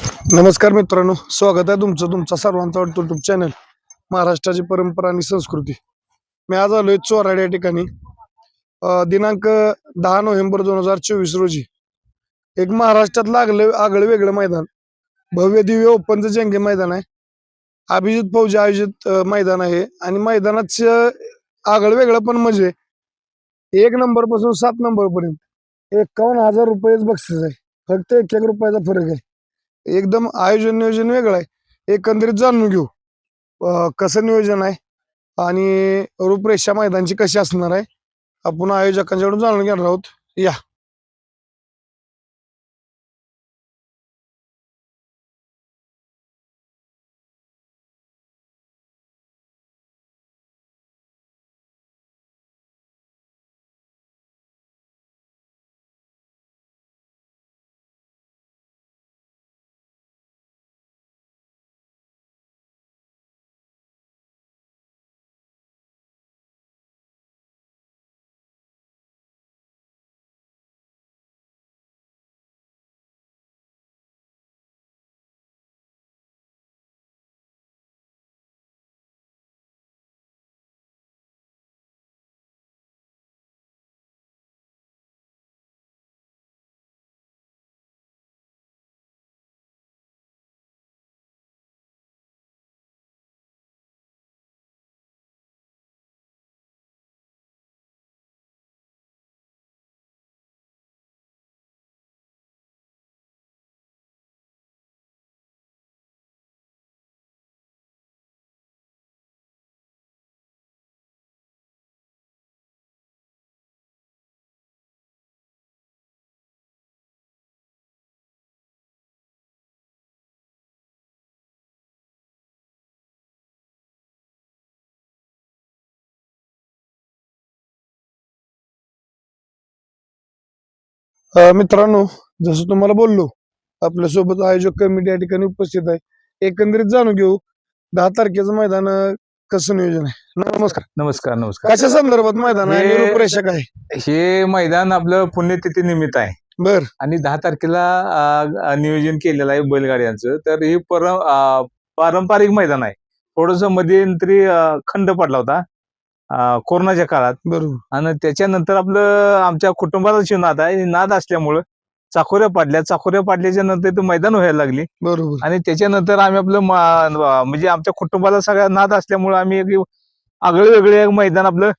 नमस्कार मित्रांनो स्वागत आहे तुमचं तुमचा सर्वांचा आवडतो युट्यूब चॅनल महाराष्ट्राची परंपरा आणि संस्कृती. मी आज आलोय चोराड या ठिकाणी. दिनांक दहा नोव्हेंबर दोन हजार चोवीस रोजी. एक महाराष्ट्रात लागलं आगळं वेगळं मैदान. भव्य दिव्य ओपनचं जंगे मैदान आहे. अभिजित फौजी आयोजित मैदान आहे. आणि मैदानाचं आगळं वेगळं पण म्हणजे एक नंबरपासून सात नंबर पर्यंत एकावन्न हजार रुपयेच बक्षीस आहे. फक्त एक एक रुपयाचा फरक आहे. एकदम आयोजन नियोजन वेगळं आहे. एकंदरीत जाणून घेऊ. कसं नियोजन आहे? आणि रूपरेषा मैदानची कशी असणार आहे? आपण आयोजकांच्याकडून जाणून घेणार आहोत. या. मित्रांनो जसं तुम्हाला बोललो आपल्यासोबत आयोजक कमिटी या ठिकाणी उपस्थित आहे. एकंदरीत जाणून घेऊ दहा तारखेचं मैदान कसं नियोजन आहे? नमस्कार. नमस्कार नमस्कार. कशा संदर्भात मैदान आहे? हे- रूपरेषा काय हे मैदान आपलं पुण्यतिथी निमित्त आहे. बर. आणि दहा तारखेला अं, नियोजन केलेलं आहे बैलगाड्यांचं. तर हे पर अं, पारंपरिक मैदान आहे. थोडस मध्यंतरी अं, खंड पडला होता. कोरोनाच्या काळात. बरोबर. आणि त्याच्यानंतर आपलं आमच्या कुटुंबाचा नाद आहे नाद असल्यामुळं चाकोऱ्या पाडल्या. चाकोऱ्या पाडल्याच्या नंतर ते मैदान व्हायला लागली. बरोबर. आणि त्याच्यानंतर आम्ही आपलं मा- म्हणजे आमच्या कुटुंबाला सगळ्या नाद असल्यामुळं आम्ही एक आगळे वेगळे एक मैदान आपलं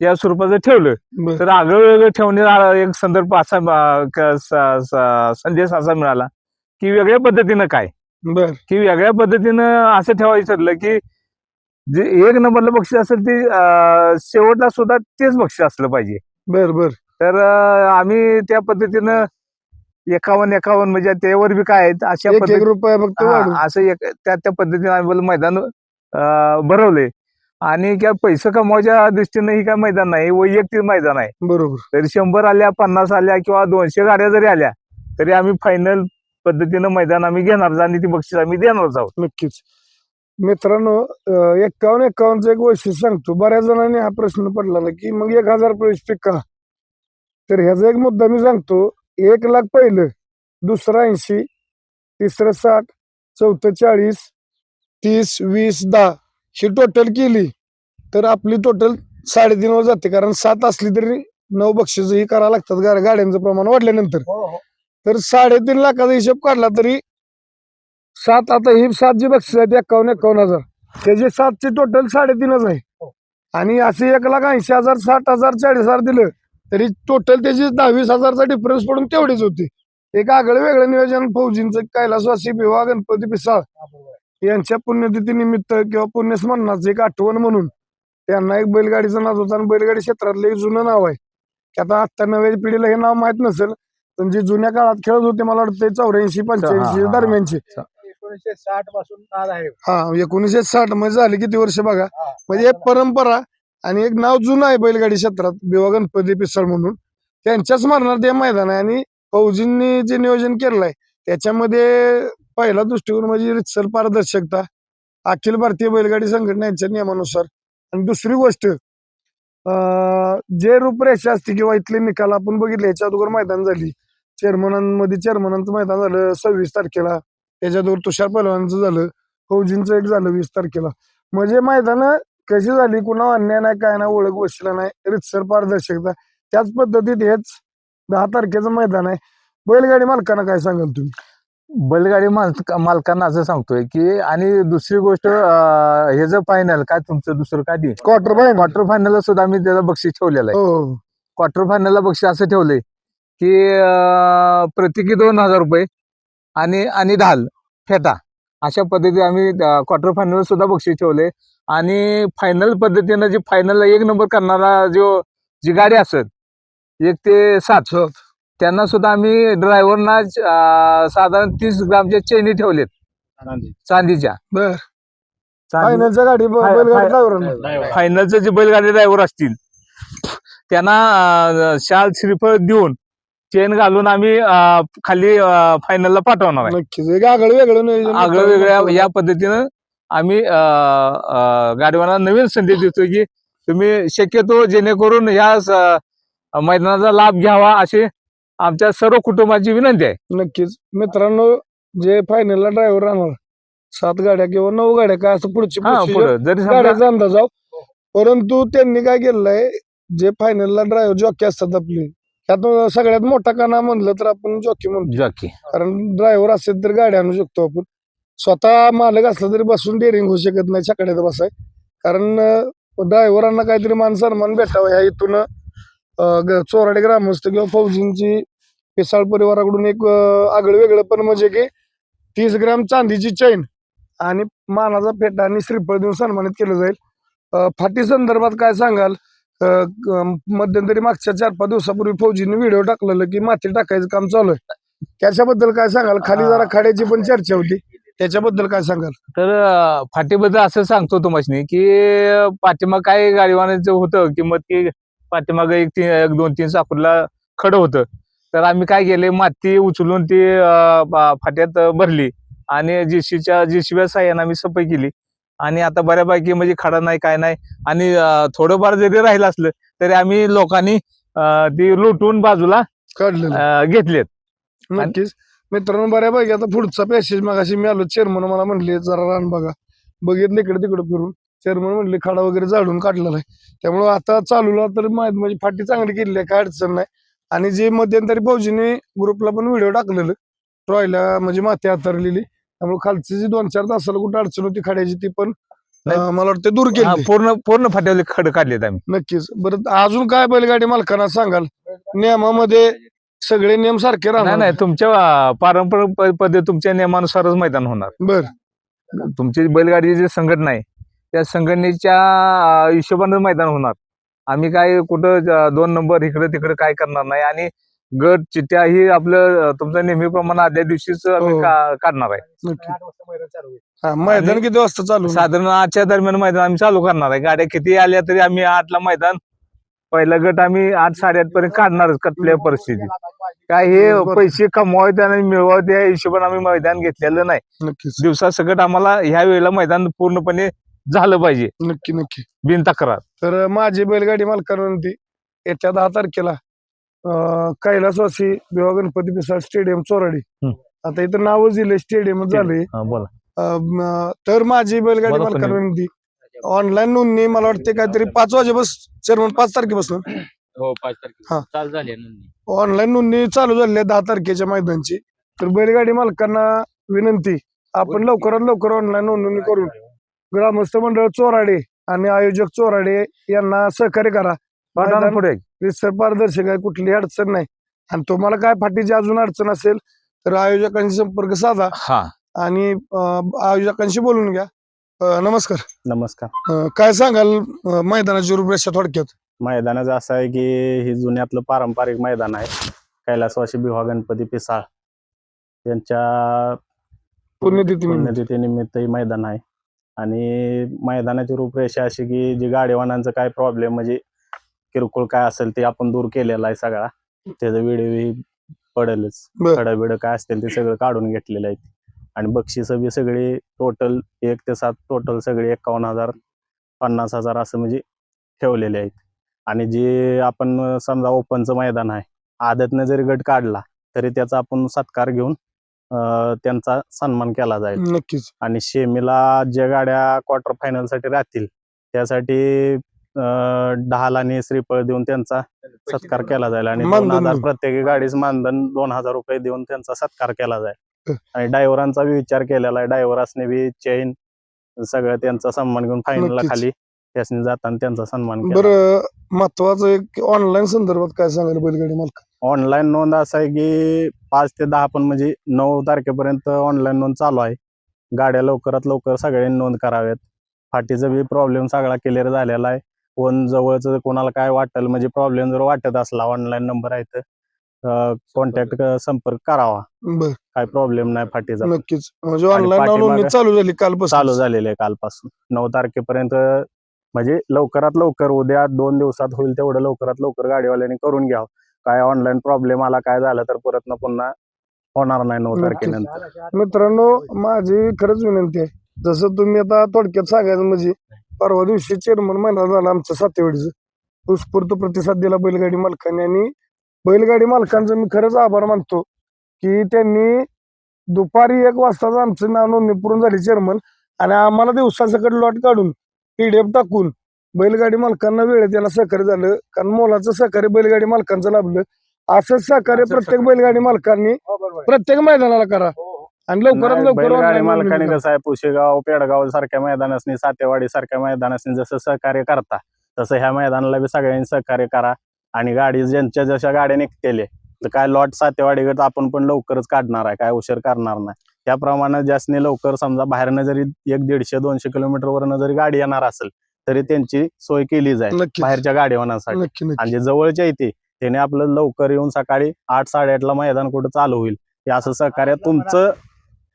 या स्वरूपाचं ठेवलं. बर. तर आगळं वेगळं ठेवण्याचा एक संदर्भ असा अं, क- स- स- संदेश असा मिळाला की वेगळ्या पद्धतीनं काय? बर. की वेगळ्या पद्धतीनं असं ठेवायचं ठरलं की जे एक नंबरला बक्षीस असेल ते शेवटला सुद्धा तेच बक्षीस असलं पाहिजे. बर बर. तर आम्ही त्या पद्धतीनं एकावन्न एकावन्न म्हणजे त्यावर बी काय आहेत अशा पद्धती रुपया फक्त असं एक त्या त्या पद्धतीने आम्ही बोल मैदान भरवले आणि काय पैसे कमवायच्या दृष्टीने ही काय मैदान नाही वैयक्तिक मैदान आहे. बरोबर. तरी शंभर आल्या पन्नास आल्या किंवा दोनशे गाड्या जरी आल्या तरी आम्ही फायनल पद्धतीनं मैदान आम्ही घेणार आणि ती बक्षीस आम्ही देणारच आहोत. नक्कीच. मित्रांनो एक्कावन्न एक्कावन्नचं एक वैशिष्ट्य सांगतो. बऱ्याच जणांनी हा प्रश्न पडला की मग एक हजार प्रवेश पिक का? तर ह्याचा एक मुद्दा मी सांगतो. एक लाख पहिलं दुसरं ऐंशी तिसरं साठ चौथं चाळीस तीस वीस दहा ही टोटल केली. तर आपली टोटल साडेतीनवर जाते. कारण सात असली तरी नऊ बक्षीस ही करावं लागतात. गाड्यांचं प्रमाण वाढल्यानंतर. तर साडेतीन लाखाचा हिशोब काढला तरी सात आता ही सात जी बक्षीस आहेत एकावन्न एकावन्न हजार. त्याचे सातचे टोटल साडेतीनच आहे. आणि असे एक लाख ऐंशी हजार साठ हजार चाळीस हजार दिलं तरी टोटल त्याची दहावीस हजारचा डिफरन्स पडून तेवढीच होती. एक आगळं वेगळं नियोजन फौजींचं कैलासवासी विवाह गणपती पिसाळ यांच्या पुण्यतिथी निमित्त किंवा पुण्यस्मरणाचं एक आठवण म्हणून त्यांना एक बैलगाडीचं नाव होतं आणि बैलगाडी क्षेत्रातलं एक जुनं नाव आहे. की आता आत्ता नव्या पिढीला हे नाव माहीत नसेल पण जे जुन्या काळात खेळत होते मला वाटतं चौऱ्याऐंशी पंच्याऐंशी हा, हा. दरम्यानचे. एकोणीसशे साठपासून नाद आहे. हा एकोणीसशे साठमध्ये झाले किती वर्ष बघा? म्हणजे एक परंपरा आणि एक नाव जुनं आहे बैलगाडी क्षेत्रात बिवा गणपती पिसळ म्हणून. त्यांच्या स्मरणार्थ हे मैदान आहे आणि फौजींनी जे नियोजन केलंय त्याच्यामध्ये पहिला दृष्टिकोन म्हणजे रितसर पारदर्शकता अखिल भारतीय बैलगाडी संघटना यांच्या नियमानुसार. आणि दुसरी गोष्ट अं, जे रूपरेषा असते किंवा इथले निकाल आपण बघितले याच्या अगोदर मैदान झाली. चेअरमनांमध्ये चेअरमनांचं मैदान झालं सव्वीस तारखेला. त्याच्यावर तुषार पहलवानचं झालं फौजींचं एक झालं वीस तारखेला. म्हणजे मैदान कशी झाली कुणा अन्याय नाही काय नाही ओळख बसला नाही रितसर पारदर्शकता त्याच पद्धतीत हेच दहा तारखेचं मैदान आहे. बैलगाडी मालकांना काय सांगाल तुम्ही? बैलगाडी मालक मालकांना असं सांगतोय की आणि दुसरी गोष्ट हे जर फायनल काय तुमचं दुसरं काय क्वार्टर बाय क्वार्टर फायनलला सुद्धा आम्ही त्याचं बक्षीस ठेवलेलं आहे. हो. क्वार्टर फायनलला बक्षीस असं ठेवलंय की अं, प्रत्येकी दोन हजार रुपये आणि आणि ढाल. फेटा अशा पद्धतीने आम्ही क्वार्टर फायनल सुद्धा बक्षीस ठेवले. आणि फायनल पद्धतीनं जी फायनल एक नंबर करणारा जो जी गाडी असत एक ते सात. त्यांना सुद्धा आम्ही ड्रायव्हरना साधारण तीस ग्रामच्या चेनी ठेवलेत. चांदीच्या. बर. चांदी फायनलच्या गाडी फायनलचे जे बैलगाडी ड्रायव्हर असतील त्यांना शाल श्रीफळ देऊन चेन घालून आम्ही अं, खाली फायनलला पाठवणार आहे. नक्कीच. एक आगळं वेगळं नियोजन आगळं वेगळ्या या पद्धतीनं आम्ही अं, अं, गाडीवानांना नवीन संदेश देतोय की तुम्ही शक्यतो जेणेकरून या स- मैदानाचा लाभ घ्यावा अशी आमच्या सर्व कुटुंबाची विनंती आहे. नक्कीच. मित्रांनो जे फायनलला ड्रायव्हर राहणार सात गाड्या किंवा नऊ गाड्या काय असं पुढची हा procedure पुढं. जरी समजा गाड्याचा अंदाज आहो परंतु त्यांनी काय केलंय जे फायनलला ड्रायव्हर जॉकी असतात आपले त्यात सगळ्यात मोठा काना म्हणलं तर आपण जॉकी म्हणतो. जॉकी. कारण ड्रायव्हर असेल तर गाडी आणू शकतो आपण. स्वतः मालक असला तरी बसून डेअरिंग होऊ शकत नाही छकड्यात बसाय. कारण ड्रायव्हरांना काहीतरी मान सन्मान भेटावा ह्या इथून चोराडे ग्रामस्थ किंवा फौजींची पिसाळ परिवाराकडून एक आगळं वेगळं पण म्हणजे की तीस ग्रॅम चांदीची चैन आणि मानाचा फेटा आणि श्रीफळ देऊन सन्मानित केलं जाईल. फाटी संदर्भात काय सांगाल? मध्यंतरी मागच्या चार पाच दिवसापूर्वी फौजीने व्हिडिओ टाकलेलं की माती टाकायचं काम चालू आहे. त्याच्याबद्दल काय सांगाल? खाली जरा खाड्याची पण चर्चा होती. त्याच्याबद्दल काय सांगाल? तर फाटीबद्दल असं सांगतो तुम्हाला की पाठीमाग काय गाडीवानाचं होतं किंमत की पाठीमाग एक तीन एक दोन तीन साकुरला खडं होतं. तर आम्ही काय केले माती उचलून ती फाट्यात भरली आणि जेसीच्या जेसीब्या साह्यानं आम्ही सफाई केली. आणि आता बऱ्यापैकी म्हणजे खडा नाही काय नाही. आणि थोडंफार जरी राहिलं असलं तरी आम्ही लोकांनी ती लुटून बाजूला घेतलेत. नक्कीच. मित्रांनो बऱ्यापैकी आता पुढचा पॅसेज मगाशी मी आलो चेअरमन मला म्हणले जरा रान बघा. बघितलं इकडे तिकडे फिरून. चेअरमन म्हणले खाडा वगैरे जाळून काढलेला आहे. त्यामुळे आता चालूला तर माहीत म्हणजे फाटी चांगली केलेली आहे काय अडचण नाही. आणि जे मध्यंतरी फौजीने ग्रुपला पण व्हिडिओ टाकलेलं ट्रॉयला म्हणजे माती हातरलेली. त्यामुळे खालची जी दोन चार तासाला कुठं अडचण होती खाड्याची ती पण नाही. अं, मला वाटतं दूर हा, केली. पूर्ण पूर्ण फाट्यावरले खड काढलेत आम्ही. नक्कीच. बरं अजून काय बैलगाडी मालकांना सांगाल? नियमामध्ये सगळे नियम सारखे नाही राहणार. नाही तुमच्या अं, पारंपरिक प- पद्धत तुमच्या नियमानुसारच मैदान होणार. बर. तुमची बैलगाडीची जी संघटना आहे त्या संघटनेच्या अं, हिशोबानं मैदान होणार. आम्ही काय कुठं दोन नंबर इकडे तिकडे काय करणार नाही. आणि गट चिट्ट्या ही आपलं अं, तुमचं नेहमीप्रमाणे आदल्या दिवशीच आम्ही हो. का- काढणार आहे. नक्की. मैदान. हा किती वाजता चालू? साधारण आठच्या दरम्यान मैदान आम्ही चालू करणार आहे. गाड्या किती आल्या तरी आम्ही आठला मैदान पहिला गट आम्ही आठ साडेआठ पर्यंत काढणारच कुठल्या परिस्थितीत. काय हे बरोबर. पैसे कमवावे आणि मिळवावे त्या हिशोबाने आम्ही मैदान घेतलेलं नाही. नक्कीच. दिवसा सगळं आम्हाला ह्या वेळेला मैदान पूर्णपणे झालं पाहिजे. नक्की नक्की. बिन तक्रार तर माझी बैलगाडी मालकांवरती येत्या दहा तारखेला कैलासवासी विवाह गणपती पिसाळ स्टेडियम चोराडी. आता इथं नावच दिले स्टेडियम झाले. हा, तर माझी बैलगाडी बोला कोणी. मालकांवरती ऑनलाईन नोंदणी मला वाटते काहीतरी पाच वाजेपासून चेअरमन पाच तारखेपासून. हो पाच ऑनलाईन नोंदणी. चालू झाली आहे दहा तारखेच्या मैदानची. तर बैलगाडी मालकांना विनंती आपण लवकरात लवकर ऑनलाईन नोंदणी करून. ग्रामस्थ मंडळ चोराडे आणि आयोजक चोराडे यांना सहकार्य करा. पुढे पारदर्शक आहे कुठलीही अडचण नाही. आणि तुम्हाला काय फाटीची अजून अडचण असेल तर आयोजकांशी संपर्क साधा. हा. आणि आयोजकांशी बोलून घ्या. नमस्कार. नमस्कार. काय सांगाल मैदानाची रूपरेषा थोडक्यात? मैदानाचं असं आहे की हे जुन्यातलं पारंपरिक मैदान आहे. कैलासवासी बिव्हा गणपती पिसाळ. यांच्या पुण्यतिथी निमित्त. हे मैदान आहे. आणि मैदानाची रूपरेषा अशी की जे गाडीवानांचं काय प्रॉब्लेम म्हणजे किरकोळ काय असेल ते आपण दूर केलेला आहे सगळा. त्याचा व्हिडिओ पडेलच. बर. खडं बिडं काय असतील ते सगळं काढून घेतलेलं आहे. आणि बक्षिसं बी सगळी टोटल एक ते सात टोटल सगळे एकावन्न हजार पन्नास हजार असं म्हणजे ठेवलेले आहेत. आणि जे आपण अं, समजा ओपनचं मैदान आहे आदतनं जरी गट काढला तरी त्याचा आपण सत्कार घेऊन अं, त्यांचा सन्मान केला जाईल. नक्कीच. आणि शेमीला ज्या गाड्या क्वार्टर फायनलसाठी राहतील त्यासाठी ढाल आणि श्रीफळ देऊन त्यांचा सत्कार केला जाईल. आणि दोन हजार. प्रत्येकी गाडीच मानधन दोन हजार रुपये देऊन त्यांचा सत्कार केला जाईल. आणि ड्रायव्हरांचा बी विचार केलेला आहे. ड्रायव्हरांनी बी चेन सगळं त्यांचा सन्मान घेऊन फायनलला. खाली त्यासनी जाताना त्यांचा सन्मान केला. बरं महत्वाचं एक ऑनलाईन संदर्भात काय सांगाल बैलगाडी मालक? ऑनलाईन नोंद असं आहे की पाच ते दहा पण म्हणजे नऊ तारखेपर्यंत ऑनलाईन नोंद चालू आहे. गाड्या लवकरात लवकर सगळ्यांनी नोंद कराव्यात. फाटीचा बी प्रॉब्लेम सगळा क्लिअर झालेला आहे. कोण जवळचं कोणाला काय वाटेल म्हणजे प्रॉब्लेम जर वाटत असला ऑनलाईन नंबर आहे तर कॉन्टॅक्ट संपर्क करावा. बर. काय प्रॉब्लेम नाही फाटीचा. नक्कीच. म्हणजे आणि ऑनलाईन पाठीमागं- नोंदणी चालू झाली कालपासून. चालू झालेले आहे कालपासून. नऊ तारखेपर्यंत म्हणजे लवकरात लवकर उद्या दोन दिवसात होईल तेवढं लवकरात लवकर गाडीवाल्यांनी करून घ्यावं. काय ऑनलाईन प्रॉब्लेम आला काय झालं तर परत ना पुन्हा होणार नाही नऊ नक्कीच. तारखेनंतर. मित्रांनो माझी खरंच विनंती आहे. जसं तुम्ही आता थोडक्यात सांगायचं म्हणजे परवा दिवशी चेअरमन महिना झाला आमच्या सातेवाडीचं उत्स्फूर्त प्रतिसाद दिला बैलगाडी मालकांनी आणि बैलगाडी मालकांचं मी खरंच आभार मानतो की त्यांनी दुपारी एक वाजताच आमचं नाव नोंदणी पूर्ण झाली चेअरमन आणि आम्हाला दिवसासकट लॉट काढून पीडीएफ टाकून बैलगाडी मालकांना वेळेत याला सहकार्य झालं कारण मोलाचं सहकार्य बैलगाडी मालकांचं लाभलं असंच सहकार्य प्रत्येक. बैलगाडी मालकांनी हो. प्रत्येक मैदानाला करा. आणि लवकरात नाही, लवकर बैलगाडी online नोंदणी मालकाने करा. कसं आहे पुशेगाव पेडगाव सारख्या मैदानासनी सातेवाडी सारख्या मैदानासनी जसं सहकार्य करता तसं ह्या मैदानाला बी सगळ्यांनी सहकार्य करा. आणि गाडी ज्यांच्या जशा गाड्या निघतेले तर काय लॉट सातेवाडी गट आपण पण लवकरच काढणार आहे काय उशीर करणार नाही. त्याप्रमाणे जास्ती लवकर समजा बाहेरनं जरी एक दीडशे दोनशे किलोमीटर वरनं जरी गाडी येणार असेल तरी त्यांची सोय केली जाईल नक्की बाहेरच्या गाडीवानासाठी. नक्की नक्की. आणि जे जवळच्या येते त्याने आपलं लवकर येऊन सकाळी आठ साडेआठला मैदान कुठं चालू होईल हे असं सहकार्य तुमचं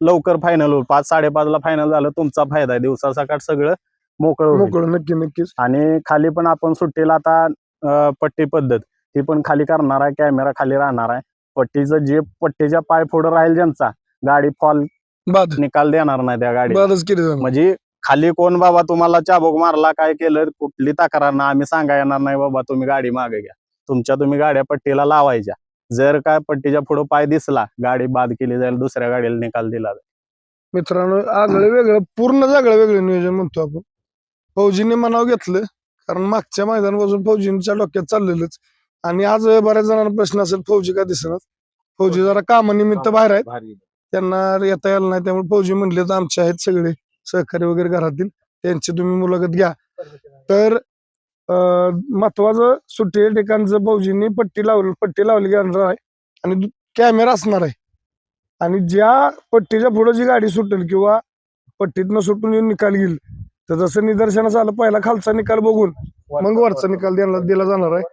लवकर फायनल होईल. पाच साडेपाचला फायनल झालं तुमचा फायदा आहे. दिवसा सकाळ सगळं मोकळं होईल. मोकळं नक्की नक्कीच. आणि खाली पण आपण सुट्टीला आता अं, पट्टी पद्धत. ती पण खाली करणार आहे कॅमेरा खाली राहणार आहे. पट्टीचं जे पट्टीच्या पाय पुढं राहील ज्यांचा गाडी फॉल बाद. निकाल देणार नाही त्या गाडी बादच केली जाणार. म्हणजे खाली कोण बाबा तुम्हाला चाबूक मारला काय केलं? कुठली तक्रार ना आम्ही सांगा येणार नाही बाबा तुम्ही गाडी मागे घ्या. तुमच्या तुम्ही गाड्या पट्टीला लावायच्या. जर काय पट्टीच्या पुढे पाय दिसला गाडी बाद केली जाईल दुसऱ्या गाडीला निकाल दिला. जाईल मित्रांनो आगळं वेगळं पूर्ण जागळं वेगळं नियोजन म्हणतो आपण. फौजीने मनाव घेतलं कारण मागच्या मैदानापासून फौजींच्या डोक्यात चाललेलंच. आणि आज बऱ्याच जणांना प्रश्न असेल फौजी का दिसणार फौजी जरा कामानिमित्त बाहेर आहेत. त्यांना येता यायला नाही त्यामुळे फौजी म्हणले तर आमचे आहेत सगळे सहकारी वगैरे घरातील त्यांची तुम्ही मुलाखत घ्या. तर महत्वाचं सुट्टी ठिकाणचं भाऊजींनी पट्टी लावली पट्टी लावली जाणार आहे आणि कॅमेरा असणार आहे. आणि ज्या पट्टीच्या पुढे जी गाडी सुटेल किंवा पट्टीतनं सुटून येऊन निकाल घेईल तर जसं निदर्शनास आलं पहिला खालचा निकाल बघून मग वरचा निकाल दिला जाणार आहे.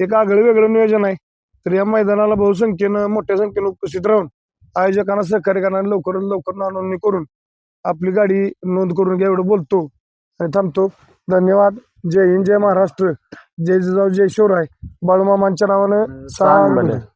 एक आगळं वेगळं नियोजन आहे. तर या मैदानाला बहुसंख्येनं मोठ्या संख्येनं उपस्थित राहून आयोजकांना सहकार्यकांना लवकरात लवकर नोंदणी करून आपली गाडी नोंद करून घ्या एवढं बोलतो. आणि थांबतो. धन्यवाद. जय हिंद जय महाराष्ट्र. जय जिजाऊ जय शिवराय. बाळूमामांच्या नावानं सांग.